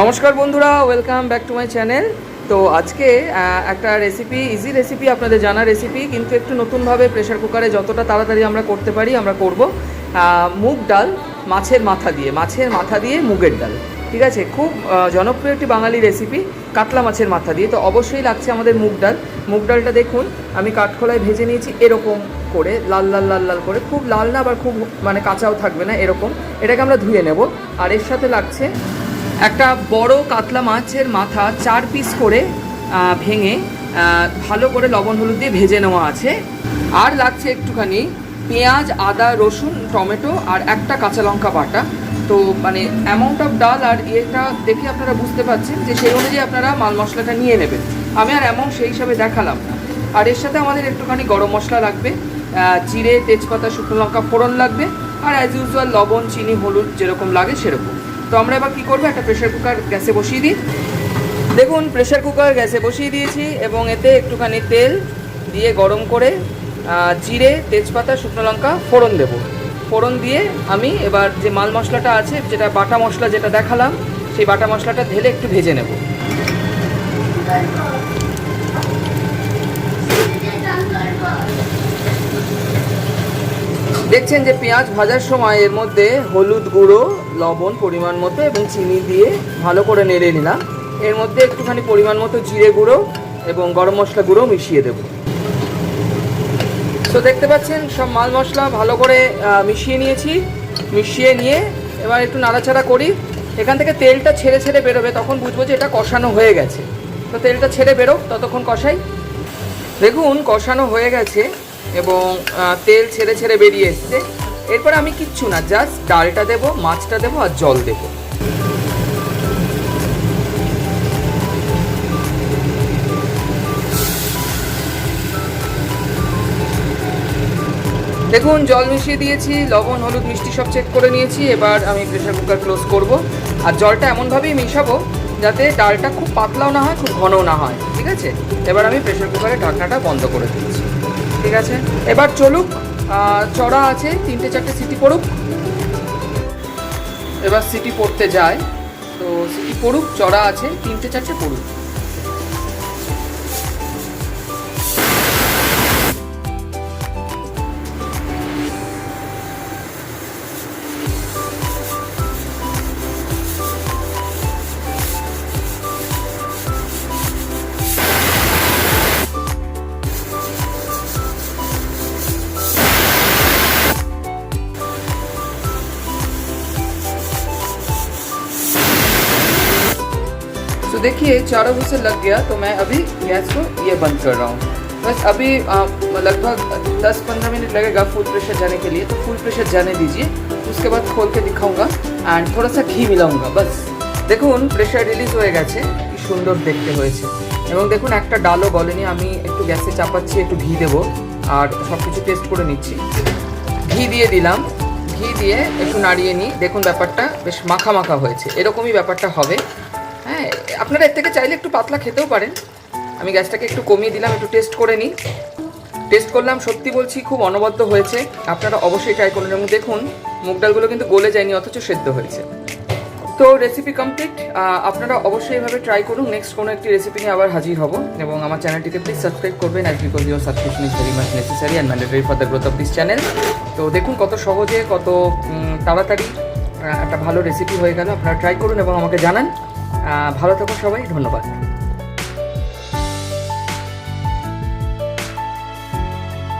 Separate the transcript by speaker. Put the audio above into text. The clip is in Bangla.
Speaker 1: নমস্কার বন্ধুরা welcome back to my channel তো আজকে একটা রেসিপি ইজি রেসিপি আপনাদের জানা রেসিপি কিন্তু একটু নতুনভাবে প্রেশার কুকারে যতটা তাড়াতাড়ি আমরা করতে পারি, আমরা করব। মুগ ডাল মাছের মাথা দিয়ে, মাছের মাথা দিয়ে মুগের ডাল, ঠিক আছে? খুব জনপ্রিয় একটি বাঙালি রেসিপি কাতলা মাছের মাথা দিয়ে। তো অবশ্যই লাগছে আমাদের মুগ ডাল। মুগ ডালটা দেখুন, আমি কাঠখোলায় ভেজে নিয়েছি এরকম করে, লাল লাল লাল লাল করে। খুব লাল না, আবার খুব মানে কাঁচাও থাকবে না, এরকম। এটাকে আমরা ধুয়ে নেব। আর এর সাথে লাগছে একটা বড় কাতলা মাছের মাথা চার পিস করে ভেঙে ভালো করে লবণ হলুদ দিয়ে ভেজে নেওয়া আছে। আর লাগছে একটুখানি পেঁয়াজ, আদা, রসুন, টমেটো আর একটা কাঁচা লঙ্কা বাটা। তো মানে অ্যামাউন্ট অফ ডাল আর এটা দেখে আপনারা বুঝতে পারছেন যে সেই অনুযায়ী আপনারা মাল মশলাটা নিয়ে নেবেন। আমি আর অ্যামাউন্ট সেই হিসাবে দেখালাম না। আর এর সাথে আমাদের একটুখানি গরম মশলা লাগবে জিরে, তেজপাতা, শুকনো লঙ্কা ফোড়ন লাগবে, আর অ্যাজ ইউজুয়াল লবণ, চিনি, হলুদ যেরকম লাগে সেরকম। তো আমরা এবার কি করব? একটা প্রেশার কুকার গ্যাসে বসিয়ে দিই। দেখুন প্রেশার কুকার গ্যাসে বসিয়ে দিয়েছি এবং এতে একটুখানি তেল দিয়ে গরম করে জিরে, তেজপাতা, শুকনো লঙ্কা, ফোড়ন দেব। ফোড়ন দিয়ে আমি এবার যে মাল মশলাটা আছে, যেটা বাটা মশলা যেটা দেখালাম, সেই বাটা মশলাটা ঢেলে একটু ভেজে নেব। দেখছেন যে পেঁয়াজ ভাজার সময় এর মধ্যে হলুদ গুঁড়ো, লবণ পরিমাণ মতো এবং চিনি দিয়ে ভালো করে নেড়ে নিলাম। এর মধ্যে একটুখানি পরিমাণ মতো জিরে গুঁড়ো এবং গরম মশলা গুঁড়ো মিশিয়ে দেবো। তো দেখতে পাচ্ছেন সব মাল মশলা ভালো করে মিশিয়ে নিয়েছি। মিশিয়ে নিয়ে এবার একটু নাড়াচাড়া করি। এখান থেকে তেলটা ছেড়ে ছেড়ে বেরোবে, তখন বুঝব যে এটা কষানো হয়ে গেছে। তো তেলটা ছেড়ে বেরোক, ততক্ষণ কষাই। দেখুন, কষানো হয়ে গেছে। এবং তেল ছেড়ে ছেড়ে বেরিয়ে এসছে। এরপর আমি কিচ্ছু না, জাস্ট ডালটা দেবো, মাছটা দেবো আর জল দেবো। দেখুন, জল মিশিয়ে দিয়েছি, লবণ, হলুদ, মিষ্টি সব চেক করে নিয়েছি, এবার আমি প্রেশার কুকার ক্লোজ করব। আর জলটা এমনভাবেই মেশাবো যাতে ডালটা খুব পাতলাও না হয়, খুব ঘনও না হয়, ঠিক আছে? এবার আমি প্রেশার কুকারের ঢাকনাটা বন্ধ করে দিচ্ছি। ঠিক আছে? এবার চলুক চড়া আছে, তিনটে চারটে সিটি পড়ুক। এবার সিটি পড়তে যায়। তো সিটি পড়ুক, চড়া আছে, তিনটে চারটে পড়ুক। तो देखिए चारों हुसल लग गया तो मैं अभी गैस को ये बंद कर रहा हूँ बस अभी आ, लगभग 10-15 मिनट लगेगा फुल प्रेशर जाने के लिए तो फुल प्रेशर जाने दीजिए उसके बाद खोल के दिखाऊंगा एंड थोड़ा सा घी मिलाऊंगा बस দেখুন প্রেশার রিলিজ হয়ে গেছে কি সুন্দর দেখতে হয়েছে এবং দেখুন একটা ডালও গলেনি আমি একটু গ্যাসে চাপাচ্ছি একটু ঘি দেবো আর সব কিছু টেস্ট করে নিচ্ছি ঘি দিয়ে দিলাম ঘি দিয়ে একটু নাড়িয়ে নিই দেখুন ব্যাপারটা বেশ মাখা মাখা হয়েছে এরকমই ব্যাপারটা হবে হ্যাঁ আপনারা এর থেকে চাইলে একটু পাতলা খেতেও পারেন। আমি গ্যাসটাকে একটু কমিয়ে দিলাম, একটু টেস্ট করে নিই। টেস্ট করলাম, সত্যি বলছি খুব অনবদ্য হয়েছে। আপনারা অবশ্যই ট্রাই করুন এবং দেখুন, মুগ ডালগুলো কিন্তু গলে যায়নি, অথচ সেদ্ধ হয়েছে। তো রেসিপি কমপ্লিট আপনারা অবশ্যই এভাবে ট্রাই করুন। নেক্সট কোনো একটি রেসিপি নিয়ে আবার হাজির হব এবং আমার চ্যানেলটিকে প্লিজ সাবস্ক্রাইব করবেন। As because your subscription is very much necessary and mandatory for the growth of this channel তো দেখুন, কত সহজে, কত তাড়াতাড়ি একটা ভালো রেসিপি হয়ে গেল। আপনারা ট্রাই করুন এবং আমাকে জানান। ভালো থাকুন সবাই ধন্যবাদ।